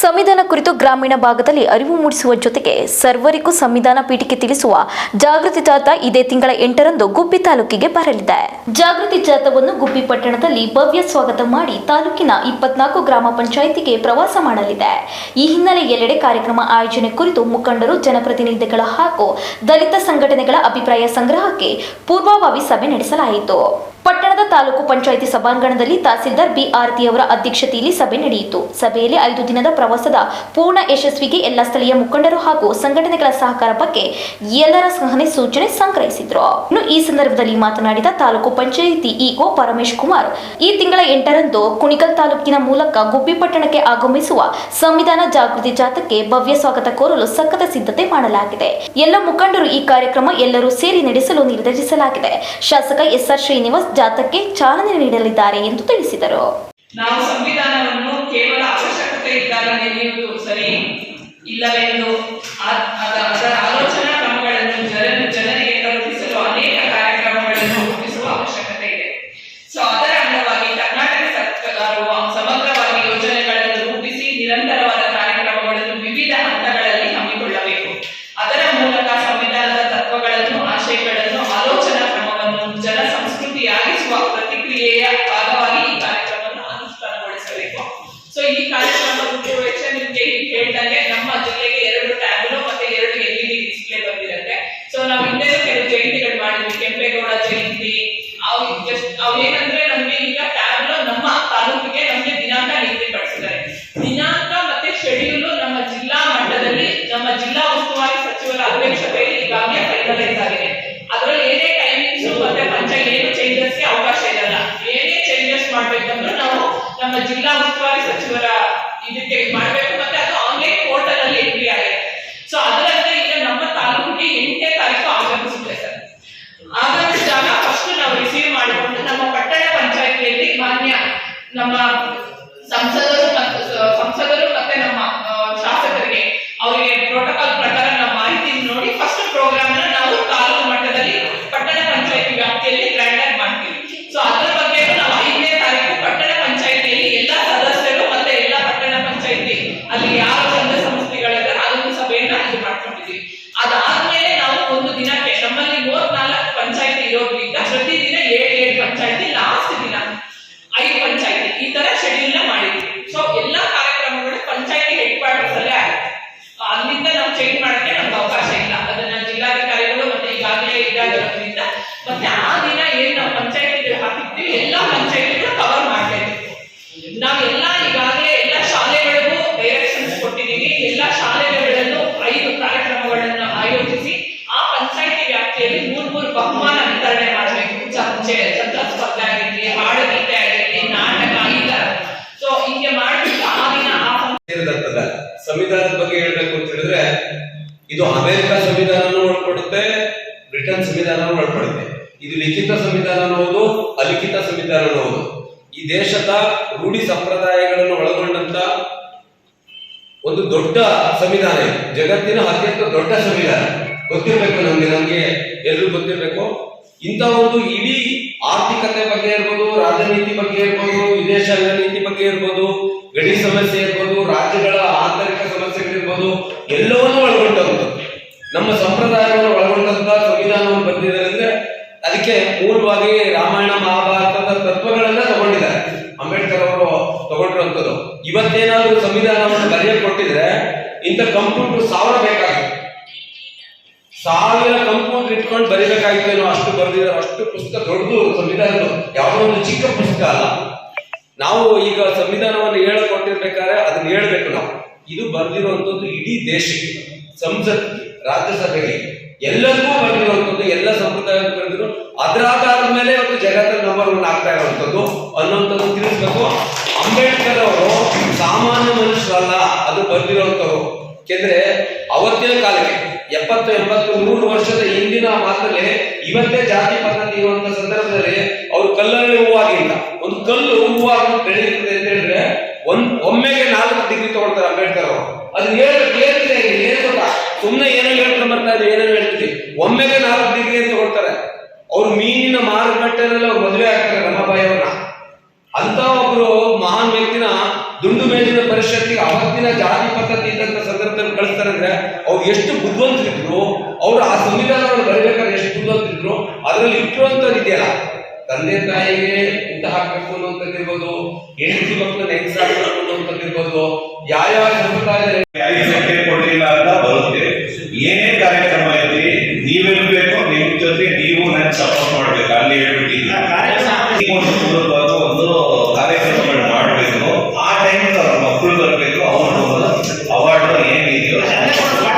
ಸಂವಿಧಾನ ಕುರಿತು ಗ್ರಾಮೀಣ ಭಾಗದಲ್ಲಿ ಅರಿವು ಮೂಡಿಸುವ ಜೊತೆಗೆ ಸರ್ವರಿಗೂ ಸಂವಿಧಾನ ಪೀಠಿಕೆ ತಿಳಿಸುವ ಜಾಗೃತಿ ಜಾಥಾ ಇದೇ ತಿಂಗಳ ಎಂಟರಂದು ಗುಬ್ಬಿ ತಾಲೂಕಿಗೆ ಬರಲಿದೆ. ಜಾಗೃತಿ ಜಾಥಾವನ್ನು ಗುಬ್ಬಿ ಪಟ್ಟಣದಲ್ಲಿ ಭವ್ಯ ಸ್ವಾಗತ ಮಾಡಿ ತಾಲೂಕಿನ ಇಪ್ಪತ್ನಾಲ್ಕು ಗ್ರಾಮ ಪಂಚಾಯಿತಿಗೆ ಪ್ರವಾಸ ಮಾಡಲಿದೆ. ಈ ಹಿನ್ನೆಲೆ ಎಲ್ಲೆಡೆ ಕಾರ್ಯಕ್ರಮ ಆಯೋಜನೆ ಕುರಿತು ಮುಖಂಡರು, ಜನಪ್ರತಿನಿಧಿಗಳ ಹಾಗೂ ದಲಿತ ಸಂಘಟನೆಗಳ ಅಭಿಪ್ರಾಯ ಸಂಗ್ರಹಕ್ಕೆ ಪೂರ್ವಭಾವಿ ಸಭೆ ನಡೆಸಲಾಯಿತು. ಪಟ್ಟಣದ ತಾಲೂಕು ಪಂಚಾಯಿತಿ ಸಭಾಂಗಣದಲ್ಲಿ ತಹಸೀಲ್ದಾರ್ ಬಿ ಆರತಿ ಅವರ ಅಧ್ಯಕ್ಷತೆಯಲ್ಲಿ ಸಭೆ ನಡೆಯಿತು. ಸಭೆಯಲ್ಲಿ ಐದು ದಿನದ ಪ್ರವಾಸದ ಪೂರ್ಣ ಯಶಸ್ವಿಗೆ ಎಲ್ಲ ಸ್ಥಳೀಯ ಮುಖಂಡರು ಹಾಗೂ ಸಂಘಟನೆಗಳ ಸಹಕಾರ ಬಗ್ಗೆ ಎಲ್ಲರ ಸಹನೆ ಸೂಚನೆ ಸಂಗ್ರಹಿಸಿದ್ರು. ಇನ್ನು ಈ ಸಂದರ್ಭದಲ್ಲಿ ಮಾತನಾಡಿದ ತಾಲೂಕು ಪಂಚಾಯಿತಿ ಇಒ ಪರಮೇಶ್ ಕುಮಾರ್, ಈ ತಿಂಗಳ ಎಂಟರಂದು ಕುಣಿಕಲ್ ತಾಲೂಕಿನ ಮೂಲಕ ಗುಬ್ಬಿ ಪಟ್ಟಣಕ್ಕೆ ಆಗಮಿಸುವ ಸಂವಿಧಾನ ಜಾಗೃತಿ ಜಾಥಾಕ್ಕೆ ಭವ್ಯ ಸ್ವಾಗತ ಕೋರಲು ಸಖತ ಸಿದ್ಧತೆ ಮಾಡಲಾಗಿದೆ. ಎಲ್ಲ ಮುಖಂಡರು ಈ ಕಾರ್ಯಕ್ರಮ ಎಲ್ಲರೂ ಸೇರಿ ನಡೆಸಲು ನಿರ್ಧರಿಸಲಾಗಿದೆ. ಶಾಸಕ ಎಸ್ಆರ್ ಶ್ರೀನಿವಾಸ್ ಜಾಥಾಕ್ಕೆ ಚಾಲನೆ ನೀಡಲಿದ್ದಾರೆ ಎಂದು ತಿಳಿಸಿದರು. ನಾವು ಸಂವಿಧಾನವನ್ನು ಕೇವಲ ಅವಶ್ಯಕತೆ ಇದ್ದಾಗ ಸರಿ? ಇಲ್ಲವೆಂದು ಸಂಸ್ಕೃತಿಯಾಗಿಸುವ ಪ್ರತಿಕ್ರಿಯೆಯ ಭಾಗವಾಗಿ ಈ ಕಾರ್ಯಕ್ರಮವನ್ನು ಅನುಷ್ಠಾನಗೊಳಿಸಬೇಕು. ಸೊ ಈ ಕಾರ್ಯಕ್ರಮ ಮುಗಿಯುವ ನಿಮ್ಗೆ ಈಗ ಹೇಳಿದಂಗೆ ನಮ್ಮ ಜಿಲ್ಲೆಗೆ ಎರಡು ಟ್ಯಾಬ್ಲು ಮತ್ತೆ ಎರಡು ಎಲ್ ಇ ಡಿ ಡಿಸ್ಪ್ಲೇ ಬಂದಿರುತ್ತೆ. ಸೊ ನಾವು ಹಿಂದೆ ಕೆಲವು ಜಯಂತಿಗಳು ಮಾಡಿದ್ವಿ. ಕೆಂಪೇಗೌಡ ಜಯಂತಿ, ಅವು ಜಸ್ಟ್ ಏನಂದ್ರೆ ನಮ್ಗೆ ಈಗ ಟ್ಯಾಬ್ಲು ನಮ್ಮ ತಾಲೂಕಿಗೆ ನಮ್ಗೆ ದಿನಾಂಕ ನಿಗದಿಪಡಿಸಿದ್ದಾರೆ. ದಿನಾಂಕ ಮತ್ತೆ ಶೆಡ್ಯೂಲ್ ನಮ್ಮ ಜಿಲ್ಲಾ ಮಟ್ಟದಲ್ಲಿ, ನಮ್ಮ ಜಿಲ್ಲಾ ಉಸ್ತುವಾರಿ ಸಚಿವರ ಅಧ್ಯಕ್ಷತೆಯಲ್ಲಿ ಈಗಾಗಲೇ ಫೈನಲೈಸ್ ಆಗಿದೆ ಏನು ಚೇಂಜಸ್ಗೆ ಅವಕಾಶ ಇರಲ್ಲ. ಏನೇ ಚೇಂಜಸ್ ಮಾಡ್ಬೇಕಂದ್ರೂ ನಾವು ನಮ್ಮ ಜಿಲ್ಲಾ ಉಸ್ತುವಾರಿ ಸಚಿವರ ಇದಕ್ಕೆ ಮಾಡಬೇಕು ಮತ್ತೆ ಅದು ಆನ್ಲೈನ್ ಪೋರ್ಟಲ್ ಅಲ್ಲಿ ಎಂಟ್ರಿ ಆಗಿದೆ ಸೊ ಅದರಂತೆ ಈಗ ನಮ್ಮ ತಾಲೂಕಿಗೆ ಎಂಟನೇ ತಾರೀಕು ಆಗಮಿಸುತ್ತೆ ಸರ್. ಆಗಮಿಸಿದಾಗ ಫಸ್ಟ್ ನಾವು ರಿಸೀವ್ ಮಾಡಿಕೊಂಡು ನಮ್ಮ ಪಟ್ಟಣ ಪಂಚಾಯತಿಯಲ್ಲಿ ಮಾನ್ಯ ನಮ್ಮ ಚೇಂಜ್ ಮಾಡಕ್ಕೆ ನಮ್ಗೆ ಅವಕಾಶ ಇಲ್ಲ. ಅದನ್ನ ಜಿಲ್ಲಾಧಿಕಾರಿಗಳು ಮತ್ತೆ ಈಗಾಗಲೇ ಇದಾಗಿರೋದ್ರಿಂದ ಮತ್ತೆ ಆ ದಿನ ಏನ್ ನಾವು ಪಂಚಾಯತ್ ಹಾಕಿರ್ತೀವಿ, ಎಲ್ಲಾ ಪಂಚಾಯತಿಗಳು ಕವರ್ ಮಾಡ್ಬೇಕು ನಾವೆಲ್ಲ ಈಗಾಗಲೇ ಎಲ್ಲ ಶಾಲೆಗಳಿಗೂ ಡೈರೆಕ್ಷನ್ಸ್ ಕೊಟ್ಟಿದ್ದೀವಿ. ಎಲ್ಲ ಶಾಲೆಗಳಲ್ಲೂ ಐದು ಕಾರ್ಯಕ್ರಮಗಳನ್ನು ಆಯೋಜಿಸಿ ಆ ಪಂಚಾಯತಿ ವ್ಯಾಪ್ತಿಯಲ್ಲಿ ಮೂರ್ ಮೂರು ಬಹುಮಾನ ವಿತರಣೆ ಮಾಡಬೇಕು. ಚರ್ಚೆ ಚಂದ್ರ ಸ್ಪರ್ಧೆ ಆಗಿರ್ಲಿ, ಹಾಡುಗೀತೆ ಆಗಿರ್ಲಿ, ನಾಟಕ, ಈ ತರ ಸೊ ಹಿಂಗೆ ಮಾಡಿದ್ರು ಆ ದಿನ ಆ ಸಂವಿಧಾನದ ಬಗ್ಗೆ ಹೇಳ್ಬೇಕು ಇದು ಅಮೆರಿಕ ಸಂವಿಧಾನನೂ ಒಳಪಡುತ್ತೆ, ಬ್ರಿಟನ್ ಸಂವಿಧಾನನೂ ಒಳಪಡುತ್ತೆ. ಇದು ಲಿಖಿತ ಸಂವಿಧಾನ ಹೌದು, ಅಲಿಖಿತ ಸಂವಿಧಾನ ಹೌದು. ಈ ದೇಶದ ರೂಢಿ ಸಂಪ್ರದಾಯಗಳನ್ನು ಒಳಗೊಂಡಂತ ಒಂದು ದೊಡ್ಡ ಸಂವಿಧಾನ ಇದು. ಜಗತ್ತಿನ ಅತ್ಯಂತ ದೊಡ್ಡ ಸಂವಿಧಾನ. ಗೊತ್ತಿರ್ಬೇಕು ನಮ್ಗೆ ನಮ್ಗೆ ಎಲ್ರು ಗೊತ್ತಿರ್ಬೇಕು. ಇಂಥ ಒಂದು ಇಡೀ ಆರ್ಥಿಕತೆ ಬಗ್ಗೆ ಇರ್ಬೋದು, ರಾಜನೀತಿ ಬಗ್ಗೆ ಇರ್ಬೋದು ವಿದೇಶಾಂಗ ನೀತಿ ಬಗ್ಗೆ ಇರ್ಬೋದು, ಗಡಿ ಸಮಸ್ಯೆ ಇರ್ಬೋದು, ರಾಜ್ಯಗಳ ಆಂತರಿಕ ಸಮಸ್ಯೆಗಳಿರ್ಬೋದು, ಎಲ್ಲವನ್ನೂ ನಮ್ಮ ಸಂಪ್ರದಾಯವನ್ನು ಒಳಗೊಂಡಂತ ಸಂವಿಧಾನವನ್ನು ಬಂದಿದೆ ಅಂದ್ರೆ ಅದಕ್ಕೆ ಮೂಲವಾಗಿ ರಾಮಾಯಣ, ಮಹಾಭಾರತದ ತತ್ವಗಳನ್ನ ತಗೊಂಡಿದ್ದಾರೆ. ಅಂಬೇಡ್ಕರ್ ಅವರು ತಗೊಂಡಿರುವಂತದ್ದು ಇವತ್ತೇನಾದ್ರೂ ಸಂವಿಧಾನವನ್ನು ಬರೆಯಕ್ಕೆ ಕೊಟ್ಟಿದ್ರೆ ಇಂಥ ಕಂಪ್ಯೂಟರ್ ಸಾವಿರ ಬೇಕಾಗುತ್ತೆ. ಸಾವಿರ ಕಂಪ್ಯೂಟರ್ ಇಟ್ಕೊಂಡು ಬರಿಬೇಕಾಗಿತ್ತೇನೋ ಅಷ್ಟು ಬರೆದಿದ್ದಾರೆ ಅಷ್ಟು ಪುಸ್ತಕ ದೊಡ್ಡದು ಸಂವಿಧಾನ ಯಾವುದೋ ಒಂದು ಚಿಕ್ಕ ಪುಸ್ತಕ ಅಲ್ಲ. ನಾವು ಈಗ ಸಂವಿಧಾನವನ್ನು ಹೇಳಿಕೊಟ್ಟಿರ್ಬೇಕಾದ್ರೆ ಅದನ್ನ ಹೇಳ್ಬೇಕು ನಾವು. ಇದು ಬರೆದಿರುವಂತದ್ದು ಇಡೀ ದೇಶಕ್ಕೆ. ಸಂಸತ್ ರಾಜ್ಯಸಭೆಗೆ ಎಲ್ಲರಿಗೂ ಬಂದಿರುವಂಥದ್ದು, ಎಲ್ಲ ಸಂಪ್ರದಾಯ ಬರೆದಿರೋ ಅದರ ಆಧಾರದ ಮೇಲೆ ಒಂದು ಜಗತ್ತಿನ ನಂಬರ್ ಒನ್ ಆಗ್ತಾ ಇರುವಂಥದ್ದು. ಅನ್ನೋಂಥದ್ದು ತಿಳಿಸ್ಬೇಕು. ಅಂಬೇಡ್ಕರ್ ಅವರು ಸಾಮಾನ್ಯ ಮನುಷ್ಯರಲ್ಲ, ಅದು ಬಂದಿರುವಂಥವ್ರು. ಏಕೆಂದ್ರೆ ಅವತ್ತಿನ ಕಾಲಕ್ಕೆ, ಎಪ್ಪತ್ತು, ಎಂಬತ್ತು, ನೂರು ವರ್ಷದ ಹಿಂದಿನ ಮಾತಲ್ಲಿ ಇವತ್ತೇ ಜಾತಿ ಪದ್ಧತಿ ಇರುವಂತ ಸಂದರ್ಭದಲ್ಲಿ ಅವ್ರು ಕಲ್ಲಲ್ಲಿ ಹೂವಾಗಿಲ್ಲ ಒಂದು ಕಲ್ಲು ಹೂವಾಗಿ ಬೆಳೆಯುತ್ತದೆ ಅವ್ರು ಮೀನಿನ ಮಾರುಕಟ್ಟೆಯಲ್ಲಿ ಅವ್ರು ಮದುವೆ ಆಗ್ತಾರೆ ರಮಾಬಾಯಿ ಅವರ ಅಂತ ಒಬ್ರು ಮಹಾನ್ ವ್ಯಕ್ತಿನ ದುಂಡು ಮೇಲಿನ ಪರಿಷತ್ತಿಗೆ ಅವತ್ತಿನ ಜಾತಿ ಪದ್ಧತಿ ಇದ್ದಂತ ಸಂದರ್ಭದಲ್ಲಿ ಕಳಿಸ್ತಾರೆ ಅಂದ್ರೆ ಅವ್ರು ಎಷ್ಟು ಬುದ್ಧಿವಂತರಿದ್ರು, ಅವ್ರು ಆ ಸಂವಿಧಾನವನ್ನು ಬರೀಬೇಕಾದ್ರೆ ಎಷ್ಟು ಬುದ್ಧಿವಂತರಿದ್ರು, ಅದರಲ್ಲಿ ಇಟ್ಟಿರುವಂತದ್ದು ಇದೆಯಲ್ಲ ತಂದೆ ತಾಯಿಗೆ ಊಟ ಹಾಕಬೇಕು ಅನ್ನುವಂಥದ್ದಿರ್ಬೋದು ಹೆಂಡತಿ ಮಕ್ಕಳನ್ನ ಹೆಂಗ್ ಸಾಕಬೇಕು ಅನ್ನುವಂಥದ್ದಿರ್ಬೋದು ಯಾವ ಯಾವ One.